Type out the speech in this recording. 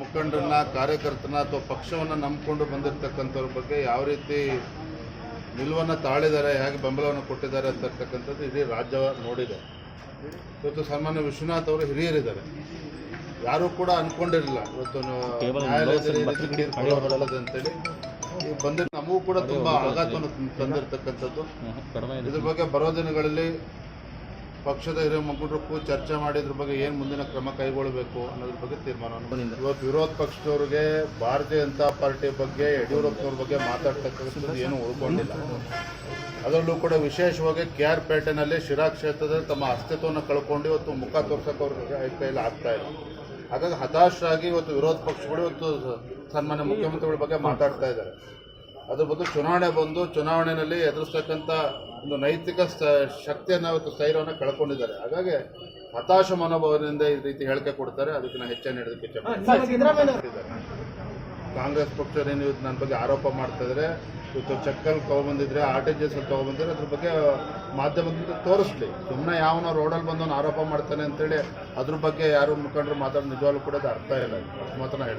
ಮುಖಂಡರನ್ನ ಕಾರ್ಯಕರ್ತನ ಅಥವಾ ಪಕ್ಷವನ್ನು ನಂಬಿಕೊಂಡು ಬಂದಿರತಕ್ಕಂಥವ್ರ ಬಗ್ಗೆ ಯಾವ ರೀತಿ ನಿಲುವನ್ನು ತಾಳಿದ್ದಾರೆ ಹೇಗೆ ಬೆಂಬಲವನ್ನು ಕೊಟ್ಟಿದ್ದಾರೆ ಅಂತಕ್ಕಂಥದ್ದು ಇಡೀ ರಾಜ್ಯ ನೋಡಿದೆ. ಇವತ್ತು ಸನ್ಮಾನ್ಯ ವಿಶ್ವನಾಥ್ ಅವರು ಹಿರಿಯರಿದ್ದಾರೆ. ಯಾರೂ ಕೂಡ ಅನ್ಕೊಂಡಿರಲಿಲ್ಲ. ಇವತ್ತು ನ್ಯಾಯಾಲಯದಲ್ಲಿ ಅಂತೇಳಿ ಈಗ ಬಂದಿರೋ ನಮಗೂ ಕೂಡ ತುಂಬಾ ಆಘಾತವನ್ನು ತಂದಿರತಕ್ಕಂಥದ್ದು. ಇದ್ರ ಬಗ್ಗೆ ಬರೋ ದಿನಗಳಲ್ಲಿ ಪಕ್ಷದ ಹಿರಿಯ ಮುಖಂಡರು ಚರ್ಚೆ ಮಾಡಿದ್ರ ಬಗ್ಗೆ ಏನು ಮುಂದಿನ ಕ್ರಮ ಕೈಗೊಳ್ಳಬೇಕು ಅನ್ನೋದ್ರ ಬಗ್ಗೆ ತೀರ್ಮಾನ ಇವತ್ತು ವಿರೋಧ ಪಕ್ಷದವ್ರಿಗೆ ಭಾರತೀಯ ಜನತಾ ಪಾರ್ಟಿ ಬಗ್ಗೆ ಯಡಿಯೂರಪ್ಪನವ್ರ ಬಗ್ಗೆ ಮಾತಾಡ್ತಕ್ಕಂಥದ್ದು ಏನು ಉಳ್ಕೊಂಡಿಲ್ಲ. ಅದರಲ್ಲೂ ಕೂಡ ವಿಶೇಷವಾಗಿ ಕೆ ಆರ್ ಪೇಟೆನಲ್ಲಿ ಶಿರಾ ಕ್ಷೇತ್ರದಲ್ಲಿ ತಮ್ಮ ಅಸ್ತಿತ್ವವನ್ನು ಕಳ್ಕೊಂಡು ಇವತ್ತು ಮುಖ ತೋರ್ಸಕ್ಕೆ ಅವ್ರ ಕೈಯಲ್ಲಿ ಆಗ್ತಾ ಇಲ್ಲ. ಹಾಗಾಗಿ ಹತಾಶರಾಗಿ ಇವತ್ತು ವಿರೋಧ ಪಕ್ಷಗಳು ಇವತ್ತು ಸನ್ಮಾನ್ಯ ಮುಖ್ಯಮಂತ್ರಿಗಳ ಬಗ್ಗೆ ಮಾತಾಡ್ತಾ ಇದ್ದಾರೆ. ಅದ್ರ ಬದಲು ಚುನಾವಣೆ ಬಂದು ಚುನಾವಣೆಯಲ್ಲಿ ಎದುರಿಸ್ತಕ್ಕಂಥ ಒಂದು ನೈತಿಕ ಶಕ್ತಿಯನ್ನು ಇವತ್ತು ಸ್ಥೈರ್ಯವನ್ನು ಕಳ್ಕೊಂಡಿದ್ದಾರೆ. ಹಾಗಾಗಿ ಹತಾಶ ಮನೋಭಾವದಿಂದ ಈ ರೀತಿ ಹೇಳಿಕೆ ಕೊಡ್ತಾರೆ. ಅದಕ್ಕೆ ನಾನು ಹೆಚ್ಚನ್ನು ಕಾಂಗ್ರೆಸ್ ಪಕ್ಷ ನೀವು ನನ್ನ ಬಗ್ಗೆ ಆರೋಪ ಮಾಡ್ತಾ ಇದ್ರೆ ಇವತ್ತು ಚೆಕ್ಕಲ್ಲಿ ತೊಗೊಂಬಂದಿದ್ರೆ ಆರ್ ಟಿ ಜಿ ಎಸ್ ತೊಗೊಂಬಂದಿದ್ರೆ ಅದ್ರ ಬಗ್ಗೆ ಮಾಧ್ಯಮದಿಂದ ತೋರಿಸ್ಲಿ. ಸುಮ್ಮನೆ ಯಾವನೋ ರೋಡಲ್ಲಿ ಬಂದವನು ಆರೋಪ ಮಾಡ್ತಾನೆ ಅಂತೇಳಿ ಅದ್ರ ಬಗ್ಗೆ ಯಾರು ಮುಖಂಡರು ಮಾತಾಡೋ ನಿಜವಾಗ್ಲೂ ಕೂಡ ಅದು ಅರ್ಥ ಇಲ್ಲ. ಅಷ್ಟು ಮಾತ್ರ